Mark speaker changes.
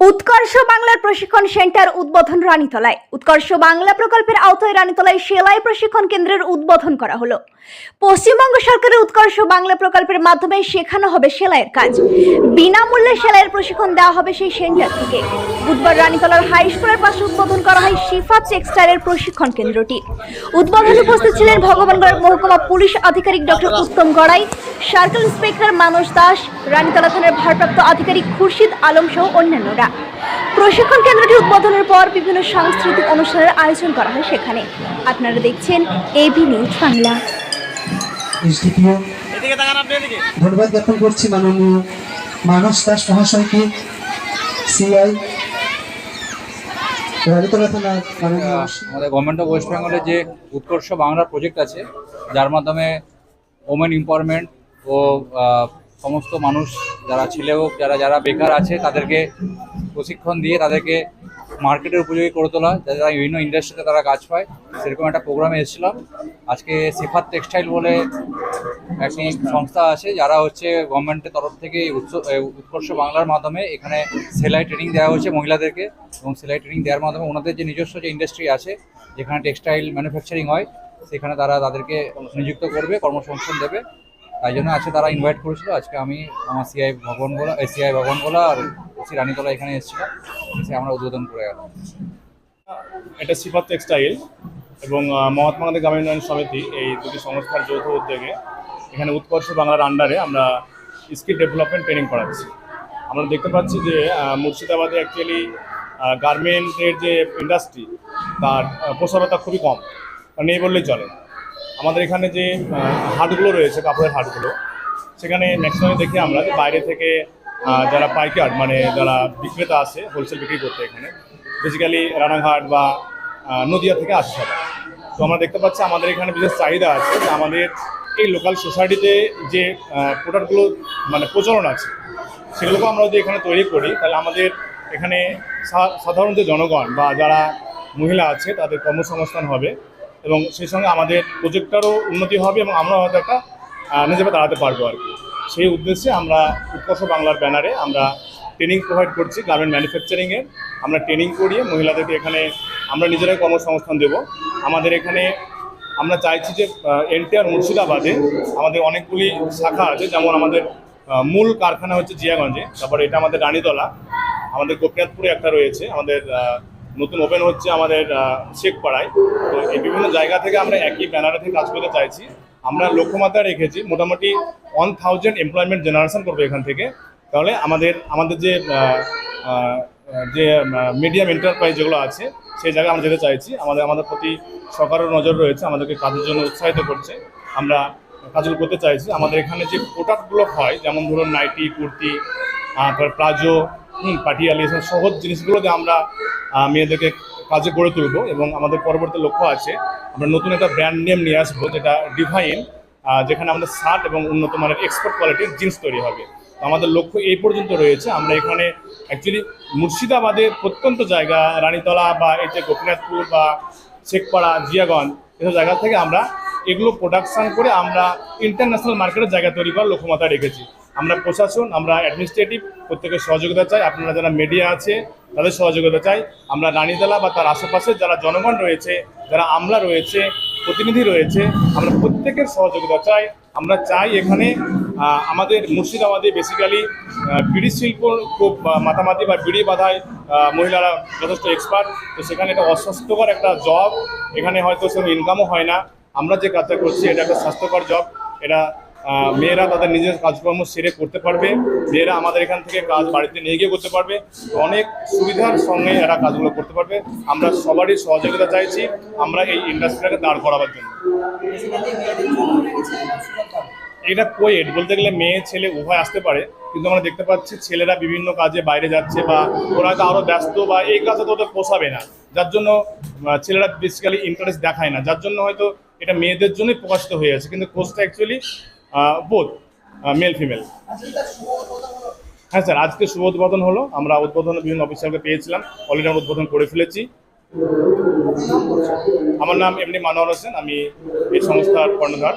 Speaker 1: উৎকর্ষ বাংলার প্রশিক্ষণ সেন্টার উদ্বোধন রানীতলায়। উৎকর্ষ বাংলা প্রকল্পের আওতায় রানীতলায় সেলাই প্রশিক্ষণ কেন্দ্রের উদ্বোধন করা হলো। পশ্চিমবঙ্গ সরকারের উৎকর্ষ বাংলা প্রকল্পের মাধ্যমে শেখানো হবে সেলাইয়ের কাজ। বিনামূল্যে সেলাইয়ের প্রশিক্ষণ দেওয়া হবে সেই সেন্টার থেকে। বুধবার রানীতলার হাই স্কুলের পাশে উদ্বোধন করা হয় শিফা টেক্সটাইলের প্রশিক্ষণ কেন্দ্রটি। উদ্বোধনে উপস্থিত ছিলেন ভগবানগড় মহকুমা পুলিশ আধিকারিক doctor Uttam Garai, circle inspector Manas Das, Ranitala থানার ভারপ্রাপ্ত আধিকারিক খুরশিদ আলম সহ অন্যান্যরা। প্রশিক্ষণ কেন্দ্রটি উদ্বোধনের পর বিভিন্ন সাংস্কৃতিক অনুষ্ঠানের আয়োজন করা হয় সেখানে। আপনারা দেখছেন এবি নিউজ বাংলা।
Speaker 2: ধন্যবাদ জ্ঞাপন করছি মাননীয় মানস দাস মহাশয়কে সিআই
Speaker 3: আমাদের গভর্নমেন্ট অফ ওয়েস্ট বেঙ্গলের যে উৎকর্ষ বাংলা প্রজেক্ট আছে যার মাধ্যমে ওমেন এম্পাওয়ারমেন্ট ও সমস্ত মানুষ যারা ছেলে হোক যারা যারা বেকার আছে তাদেরকে প্রশিক্ষণ দিয়ে তাদেরকে মার্কেটের উপযোগী করে তোলা যাতে তারা বিভিন্ন ইন্ডাস্ট্রিতে তারা কাজ পায়। সেরকম একটা প্রোগ্রামে এসেছিলাম। আজকে সিফাত টেক্সটাইল বলে একটি সংস্থা আছে, যারা হচ্ছে গভর্নমেন্টের তরফ থেকে উৎকর্ষ বাংলার মাধ্যমে এখানে সেলাই ট্রেনিং দেওয়া হচ্ছে মহিলাদেরকে। এবং সেলাই ট্রেনিং দেওয়ার মাধ্যমে ওনাদের যে নিজস্ব যে ইন্ডাস্ট্রি আছে, যেখানে টেক্সটাইল ম্যানুফ্যাকচারিং হয়, সেখানে তারা তাদেরকে নিযুক্ত করবে, কর্মসংস্থান দেবে। তাই জন্য আজকে তারা ইনভাইট করেছিল। আজকে আমি আমার সিআই ভগবানগোলা সিআই ভগবানগোলা আর ওসি রানীতলা এখানে এসেছিলাম এসে আমরা উদ্বোধন করে গেলাম
Speaker 4: এটা সিফাত টেক্সটাইল এবং মহাত্মা গান্ধী গ্রামীণ উন্নয়ন সমিতি এই দুটি সংস্থার যৌথ উদ্যোগে এখানে উৎকর্ষ বাংলার আন্ডারে আমরা স্কিল ডেভেলপমেন্ট ট্রেনিং করাচ্ছি। আমরা দেখতে পাচ্ছি যে মুর্শিদাবাদে অ্যাকচুয়ালি গার্মেন্টের যে ইন্ডাস্ট্রি তার প্রসারতা খুবই কম। নেই বললেই চলে। আমাদের এখানে যে হাটগুলো রয়েছে, কাপড়ের হাটগুলো, সেখানে ম্যাক্সিমাম দেখি আমরা যে বাইরে থেকে যারা পাইকার মানে যারা বিক্রেতা আছে হোলসেল বিক্রি করতে এখানে বেসিক্যালি রানাঘাট বা নদিয়া থেকে আসে সবাই। তো আমরা দেখতে পাচ্ছি আমাদের এখানে বিশেষ চাহিদা আছে যে আমাদের এই লোকাল সোসাইটিতে যে প্রোডাক্টগুলো মানে প্রচলন আছে সেগুলোকে আমরা যদি এখানে তৈরি করি, তাহলে আমাদের এখানে সা- সাধারণ যে জনগণ বা যারা মহিলা আছে, তাদের কর্মসংস্থান হবে এবং সেই সঙ্গে আমাদের প্রজেক্টটারও উন্নতি হবে এবং আমরা হয়তো একটা নিজেকে দাঁড়াতে পারব আর কি। সেই উদ্দেশ্যে আমরা উৎকর্ষ বাংলার ব্যানারে আমরা ট্রেনিং প্রোভাইড করছি গার্মেন্ট ম্যানুফ্যাকচারিংয়ের আমরা ট্রেনিং করিয়ে মহিলাদেরকে এখানে আমরা নিজেরাই কর্মসংস্থান দেব। আমাদের এখানে আমরা চাইছি যে এনটিআর মুর্শিদাবাদে আমাদের অনেকগুলি শাখা আছে, যেমন আমাদের মূল কারখানা হচ্ছে জিয়াগঞ্জে, তারপরে এটা আমাদের রানীতলা, আমাদের গোপীনাথপুরে একটা রয়েছে, আমাদের নতুন ওপেন হচ্ছে আমাদের শেখপাড়ায়। তো এই বিভিন্ন জায়গা থেকে আমরা একই ব্যানারে থেকে কাজ করতে চাইছি। আমরা লক্ষ্যমাত্রা রেখেছি, মোটামুটি ওয়ান থাউজেন্ড এমপ্লয়মেন্ট জেনারেশন করব এখান থেকে। তাহলে আমাদের আমাদের যে যে মিডিয়াম এন্টারপ্রাইজ যেগুলো আছে, সেই জায়গায় আমরা যেতে চাইছি। আমাদের আমাদের প্রতি সরকারের নজর রয়েছে, আমাদেরকে কাজের জন্য উৎসাহিত করছে। আমরা কাজগুলো করতে চাইছি। আমাদের এখানে যে প্রোডাক্টগুলো হয়, যেমন ধরুন নাইটি কুর্তি তারপর প্লাজো পাটিয়ালি এসব সহজ জিনিসগুলো যে আমরা মেয়েদেরকে কাজে গড়ে তুলব এবং আমাদের পরবর্তী লক্ষ্য আছে, আমরা নতুন একটা ব্র্যান্ড নেম নিয়ে আসব যেটা ডিভাইন যেখানে আমাদের শার্ট এবং উন্নত মানের এক্সপোর্ট কোয়ালিটির জিন্স তৈরি হবে। আমাদের লক্ষ্য এই পর্যন্ত রয়েছে, আমরা এখানে অ্যাকচুয়ালি মুর্শিদাবাদের প্রত্যন্ত জায়গা, রানীতলা বা এই যে গোপীনাথপুর বা শেখপাড়া, জিয়াগঞ্জ, এসব জায়গা থেকে আমরা এগুলো প্রোডাকশন করে আমরা ইন্টারন্যাশনাল মার্কেটের জায়গা তৈরি করার লক্ষ্যমাত্রা রেখেছি। আমরা প্রশাসন, আমরা অ্যাডমিনিস্ট্রেটিভ প্রত্যেকের সহযোগিতা চাই। আপনারা যারা মিডিয়া আছে তাদের সহযোগিতা চাই। আমরা রানীতলা বা তার আশেপাশে যারা জনগণ রয়েছে, যারা আমলা রয়েছে, প্রতিনিধি রয়েছে, আমরা প্রত্যেকের সহযোগিতা চাই। আমরা চাই এখানে আমাদের মুর্শিদাবাদে বেসিক্যালি বিড়ি শিল্প খুব মাতামাতি বা বিড়ি বাধায় মহিলারা যথেষ্ট এক্সপার্ট তো সেখানে একটা অস্বাস্থ্যকর একটা জব এখানে হয়তো সেরকম ইনকামও হয় না। আমরা যে কাজটা করছি, এটা একটা স্বাস্থ্যকর জব এটা মেয়েরা তাদের নিজের কাজকর্ম সেরে করতে পারবে, মেয়েরা আমাদের এখান থেকে কাজ বাড়িতে নিয়ে গিয়ে করতে পারবে। অনেক সুবিধার সঙ্গে এরা কাজগুলো করতে পারবে। আমরা সবারই সহযোগিতা চাইছি, আমরা এই ইন্ডাস্ট্রিটাকে দাঁড় করাবার জন্য। এটা কোয়েড বলতে গেলে মেয়ে, ছেলে উভয় আসতে পারে, কিন্তু আমরা দেখতে পাচ্ছি ছেলেরা বিভিন্ন কাজে বাইরে যাচ্ছে বা ওরা হয়তো আরও ব্যস্ত বা এই কাজে তো ওদের পোষাবে না। যার জন্য ছেলেরা বেসিক্যালি ইন্টারেস্ট দেখায় না। যার জন্য হয়তো এটা মেয়েদের জন্যই প্রকাশিত হয়ে আছে, কিন্তু কোর্সটা অ্যাকচুয়ালি বোধ মেল ফিমেল হ্যাঁ স্যার আজকে শুভ উদ্বোধন হলো। আমরা উদ্বোধনে বিভিন্ন অফিসারকে পেয়েছিলাম। অলরেডি আমরা উদ্বোধন করে ফেলেছি। আমার নাম এমনি মানোয়ার হোসেন আমি এই সংস্থার কর্ণধার।